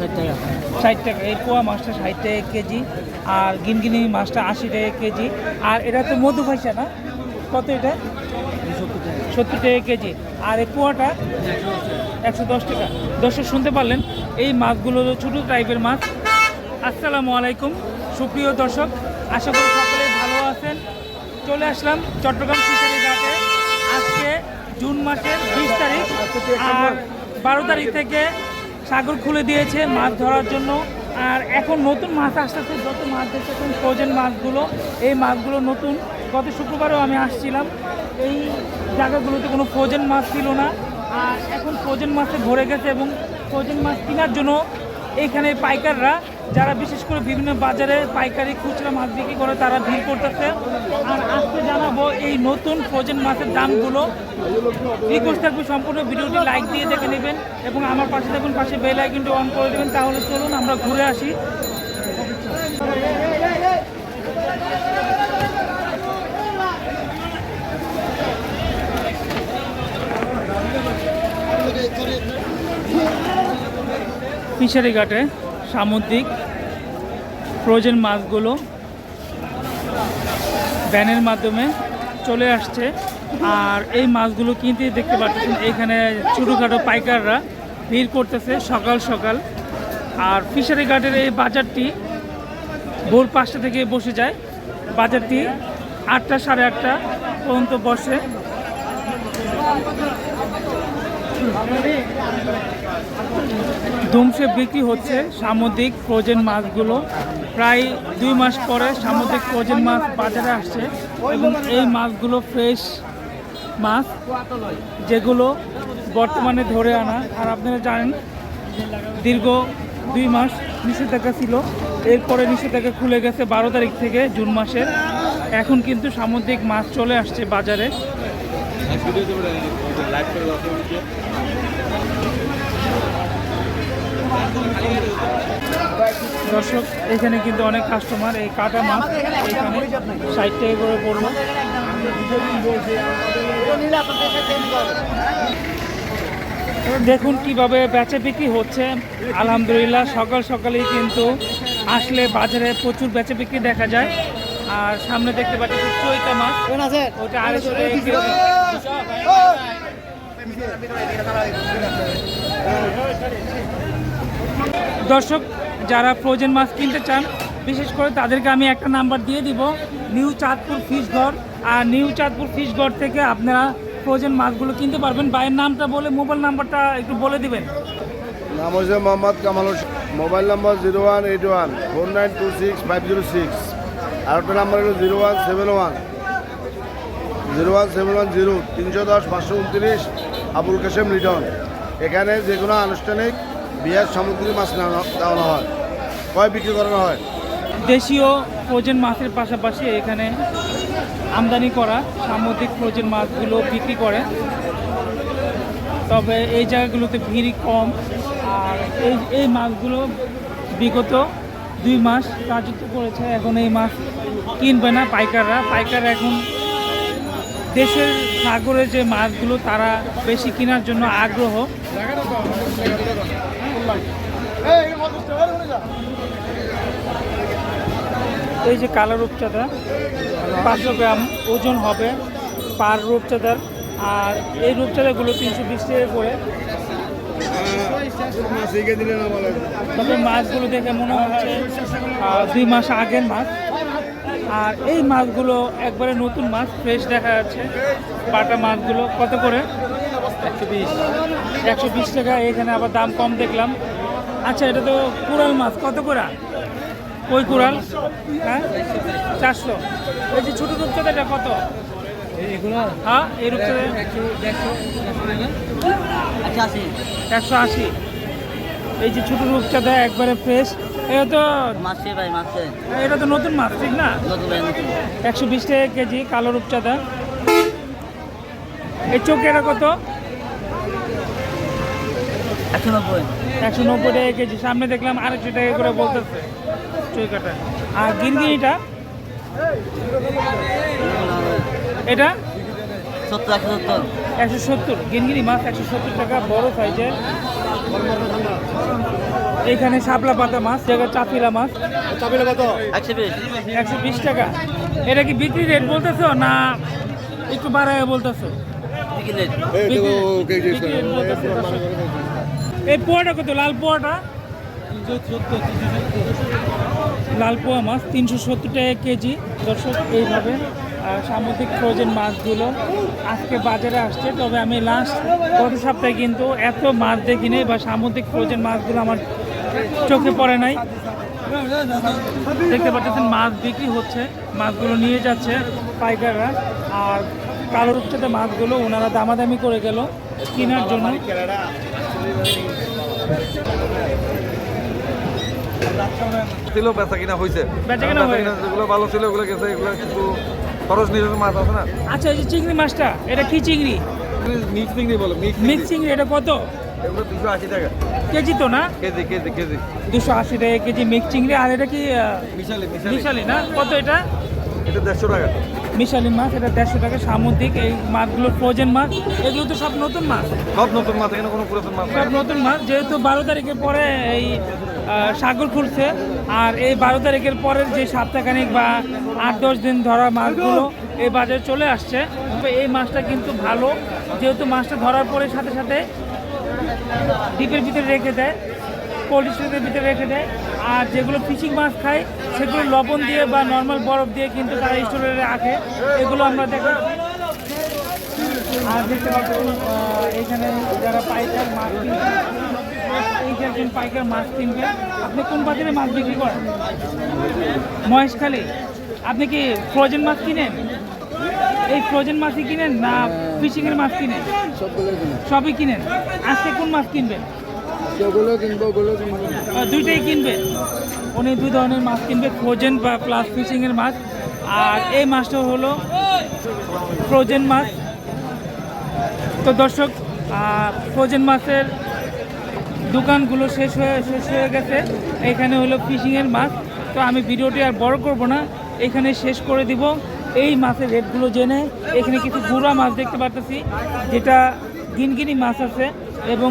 ষাট টাকা। ষাট টাকা। এই পোয়া মাছটা ষাট টাকা কেজি, আর গিনগিনি মাছটা আশি টাকা কেজি। আর এটা তো মধু ভাইসা না? কত এটা? সত্তর টাকা কেজি। আর এই পোয়াটা একশো দশ টাকা। দর্শক, শুনতে পারলেন, এই মাছগুলো ছোটো টাইপের মাছ। আসসালামু আলাইকুম। সুপ্রিয় দর্শক, আশা করি সকলে ভালো আছেন। চলে আসলাম চট্টগ্রাম ফিশারি ঘাটে। আজকে জুন মাসের বিশ তারিখ, আর বারো তারিখ থেকে সাগর খুলে দিয়েছে মাছ ধরার জন্য। আর এখন নতুন মাছ আসতেছে, যত মাছ দেখতেছেন ফ্রোজেন মাছগুলো, এই মাছগুলো নতুন। গত শুক্রবারও আমি আসছিলাম, এই জায়গাগুলোতে কোনো ফ্রোজেন মাছ ছিল না। আর এখন ফ্রোজেন মাছে ভরে গেছে এবং ফ্রোজেন মাছ কেনার জন্য এইখানে পাইকাররা যারা বিশেষ করে বিভিন্ন বাজারে পাইকারি খুচরা মাছ বিক্রি করে, তারা ভিড় করতেছে। আর আজকে জানাব এই নতুন ফ্রোজেন মাছের দামগুলো। রিকোয়েস্ট থাকবে সম্পূর্ণ ভিডিওটি লাইক দিয়ে দেখে নেবেন এবং আমার পাশে দেখুন পাশে বেল আইকনটি অন করে দেবেন। তাহলে চলুন, আমরা ঘুরে আসি। ফিশারি ঘাটে। সামুদ্রিক ফ্রোজেন মাছগুলো ভ্যানের মাধ্যমে চলে আসছে। আর এই মাছগুলো কিনতে দেখতে পাচ্ছেন এখানে ছোটোখাটো পাইকাররা ভিড় করতেছে সকাল সকাল। আর ফিশারি ঘাটের এই বাজারটি ভোর পাঁচটা থেকে বসে যায়। বাজারটি আটটা সাড়ে আটটা পর্যন্ত বসে। ধুমসে বিক্রি হচ্ছে সামুদ্রিক ফ্রোজেন মাছগুলো। প্রায় দুই মাস পরে সামুদ্রিক ফ্রোজেন মাছ বাজারে আসছে এবং এই মাছগুলো ফ্রেশ মাছ যেগুলো বর্তমানে ধরে আনা। আর আপনারা জানেন, দীর্ঘ দুই মাস নিষেধাজ্ঞা ছিল। এরপরে নিষেধাজ্ঞা খুলে গেছে বারো তারিখ থেকে জুন মাসের। এখন কিন্তু সামুদ্রিক মাছ চলে আসছে বাজারে। দর্শক, এখানে কিন্তু অনেক কাস্টমার এই কাটা মাছ এখানে ষাট টাকা করে পড়ল দেখুন কীভাবে বেচা বিক্রি হচ্ছে। আলহামদুলিল্লাহ, সকাল সকালেই কিন্তু আসলে বাজারে প্রচুর বেচা বিক্রি দেখা যায়। আর সামনে দেখতে পাচ্ছি চৈতা মাছ। ওটা আড়াইশো টাকা দর্শক যারা ফ্রোজেন মাছ কিনতে চান বিশেষ করে তাদেরকে আমি একটা নাম্বার দিয়ে দিব। নিউ চাঁদপুর ফিশ ঘর আর নিউ চাঁদপুর ফিশ ঘর থেকে আপনারা ফ্রোজেন মাছগুলো কিনতে পারবেন। বাইয়ের নামটা বলে মোবাইল নাম্বারটা একটু বলে দিবেন। নাম হচ্ছে Mohammad Kamal Hossain. Mobile number zero one eight one four nine two six five zero six আর একটা নাম্বার হলো zero one seven one zero one seven one zero তিনশো দশ, পাঁচশো উনত্রিশ, আবুল কাশেম লিটন এখানে যে কোনো আনুষ্ঠানিক বিয়ার সামগ্রী মাছ দেওয়ানো হয়। কয় বিক্রি করানো হয়? দেশীয় ফ্রোজেন মাছের পাশাপাশি এখানে আমদানি করা সামুদ্রিক ফ্রোজেন মাছগুলো বিক্রি করে। তবে এই জায়গাগুলোতে ভিড় কম, আর এই এই মাছগুলো বিগত দুই মাস রাজত্ব করেছে, এখন এই মাছ কিনবে না পাইকাররা। পাইকার এখন দেশের সাগরের যে মাছগুলো তারা বেশি কেনার জন্য আগ্রহ। এই যে কালো রূপচাঁদা, পাঁচশো গ্রাম ওজন হবে পার রূপচাঁদার। আর এই রূপচাঁদাগুলো তিনশো বিশ টাকা করে। তবে মাছগুলো দেখে মনে হচ্ছে দুই মাস আগের মাছ। আর এই মাছগুলো একবারে নতুন মাছ ফ্রেশ দেখা যাচ্ছে। পাটা মাছগুলো কত করে? একশো বিশ। একশো বিশ টাকা, এখানে আবার দাম কম দেখলাম। আচ্ছা এটা তো কুড়াল মাছ। কত করে ওই কুড়াল? হ্যাঁ? চারশো। এই যে ছোটো রূপচাঁদাটা কত? হ্যাঁ এই রূপচাঁদা একশো আচ্ছা আশি। এই যে ছোটো রূপচাঁদা একবারে ফ্রেশ এটা তো মাছছে ভাই মাছছে এটা তো নতুন মাছ ঠিক না? একশো বিশ টাকা কেজি কালো রূপচাঁদা এই চোখেটা কত? একশো নব্বই। একশো নব্বই টাকা কেজি। সামনে দেখলাম আড়াইশো টাকা করে বলতেছে চৈকাটা আর গিনগিনিটা? এটা? সত্তর একশো সত্তর। একশো সত্তর। গিনগিনি মাছ একশো সত্তর টাকা বড় সাইজের এখানে শাপলা পাতা মাছ জায়গায় চাপিলা মাছ। একশো বিশ। একশো বিশ টাকা। এটা কি বিক্রি রেট বলতেছো না একটু বাড়ায় বলতেছো। এই পোয়াটা কত? লাল পোয়াটা? লাল পোয়া মাছ তিনশো সত্তর টাকা কেজি। দর্শক এইভাবে সামুদ্রিক ফ্রোজেন মাছগুলো আজকে বাজারে আসছে তবে আমি লাস্ট গত সপ্তাহে কিন্তু এত মাছ দেখিনি বা সামুদ্রিক ফ্রোজেন মাছগুলো আমার চোখে পড়ে নাই। দেখতে পাচ্ছেন মাছ বিক্রি হচ্ছে মাছগুলো নিয়ে যাচ্ছে পাইকাররা আর কালো রূপচাঁদা মাছগুলো ওনারা দামাদামি করে গেল কেনার জন্য। ছিল বেচা কিনা হয়েছে বেচা কিনা যেগুলো ভালো ছিল ওগুলো গেছে এগুলো কিন্তু খরচ নিজের মাছ আছে না? আচ্ছা এই যে চিংড়ি মাছটা এটা কি চিংড়ি? মিক্স চিংড়ি বলো মিক্স চিংড়ি। এটা কত? এগুলো দুশো আশি টাকা। কেজি তো না? KG KG KG. দুশো আশি টাকা কেজি মিক্স চিংড়ি আর এটা কি মিশালি মিশালি। না? কত এটা? এটা দেড়শো টাকা। মিশালি মাছ এটা দেড়শো টাকা। সামুদ্রিক এই মাছগুলো ফ্রোজেন মাছ এগুলো তো সব নতুন মাছ। সব নতুন মাছ এখানে কোনো পুরাতন মাছ সব নতুন মাছ যেহেতু বারো তারিখের পরে এই সাগর খুলছে আর এই বারো তারিখের পরের যে সপ্তাহখানিক বা আট, দশ দিন ধরা মাছগুলো এই বাজারে চলে আসছে। এই মাছটা কিন্তু ভালো। যেহেতু মাছটা ধরার পরে সাথে সাথে ডিপের ভিতরে রেখে দেয় কোল্ড ভিতরে রেখে দেয়। আর যেগুলো ফিশিং মাছ খায়, সেগুলো লবণ দিয়ে বা নর্মাল বরফ দিয়ে কিন্তু তারা স্টোরে রাখে। এগুলো আমরা দেখি আর দেখতে পাচ্ছি এখানে যারা পাইকার মাছ এই যে একজন পাইকার মাছ কিনবে আপনি কোন বাজারে মাছ বিক্রি করেন? মহেশখালী। আপনি কি ফ্রোজেন মাছ কিনেন? এই ফ্রোজেন মাছই কিনেন না ফিশিংয়ের মাছ কিনেন? সবই কিনেন। আজকে কোন মাছ কিনবেন? দুইটাই কিনবেন। উনি দুই ধরনের মাছ কিনবে ফ্রোজেন বা প্লাস ফিশিংয়ের মাছ। আর এই মাছটা হলো ফ্রোজেন মাছ। তো দর্শক ফ্রোজেন মাছের দোকানগুলো শেষ হয়ে শেষ হয়ে গেছে। এখানে হলো ফিশিংয়ের মাছ। তো আমি ভিডিওটি আর বড় করব না। এখানে শেষ করে দিব। এই মাছের রেটগুলো জেনে এখানে কিছু গুঁড়া মাছ দেখতে পারতেছি যেটা গিনগিনি মাছ আছে এবং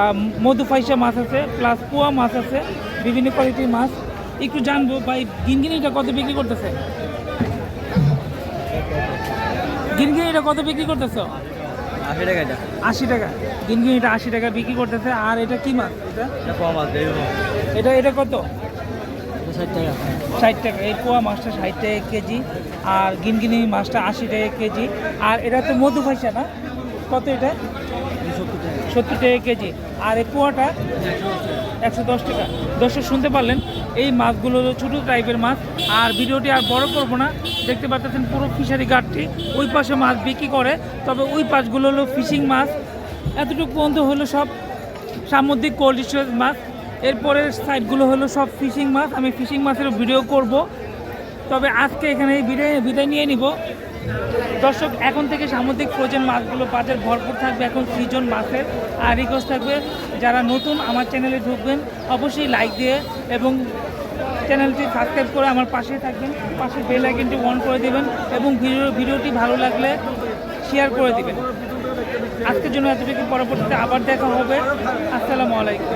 আহ, মধুফাইসা মাছ আছে প্লাস পোয়া মাছ আছে বিভিন্ন কোয়ালিটির মাছ। একটু জানব ভাই গিনগিনিটা কত বিক্রি করতেছে? গিনগিনিটা কত বিক্রি করতেছো? আশি টাকা এটা। আশি টাকা। গিনগিনিটা আশি টাকা বিক্রি করতেছে। আর এটা কি মাছ? এটা? এটা কম আছে এটা এটা কত? ষাট টাকা। ষাট টাকা। এই পোয়া মাছটা ষাট টাকা কেজি। আর গিনগিনি মাছটা আশি টাকা কেজি। আর এটা তো মধু পয়সা না? কত এটা? সত্তর টাকা। কেজি। আর এই পোয়াটা? একশো দশ টাকা। দর্শক শুনতে পারলেন, এই মাছগুলো হলো ছোটো টাইপের মাছ। আর ভিডিওটি আর বড় করব না, দেখতে পাচ্ছেন পুরো ফিশারি গাঠটি ওই পাশে মাছ বিক্রি করে, তবে ওই পাশগুলো হলো ফিশিং মাছ। এতটুকু পর্যন্ত হলো সব সামুদ্রিক কোল্ড স্টোরেজ মাছ। এরপরের সাইডগুলো হলো সব ফিশিং মাছ। আমি ফিশিং মাছের ভিডিও করব। তবে আজকে এখানে বিদায় বিদায় নিয়ে নিব। দর্শক, এখন থেকে সামুদ্রিক ফ্রোজেন মাছগুলো বাজার ভরপুর থাকবে, এখন সিজন মাছের আর রিকোয়েস্ট থাকবে। যারা নতুন আমার চ্যানেলে ঢুকবেন, অবশ্যই লাইক দিয়ে এবং চ্যানেলটি সাবস্ক্রাইব করে আমার পাশে থাকবেন, পাশে বেল আইকনটি অন করে দেবেন এবং ভিডিও ভিডিওটি ভালো লাগলে শেয়ার করে দেবেন। আজকের জন্য এতটুকু পরবর্তীতে আবার দেখা হবে। আসসালামু আলাইকুম।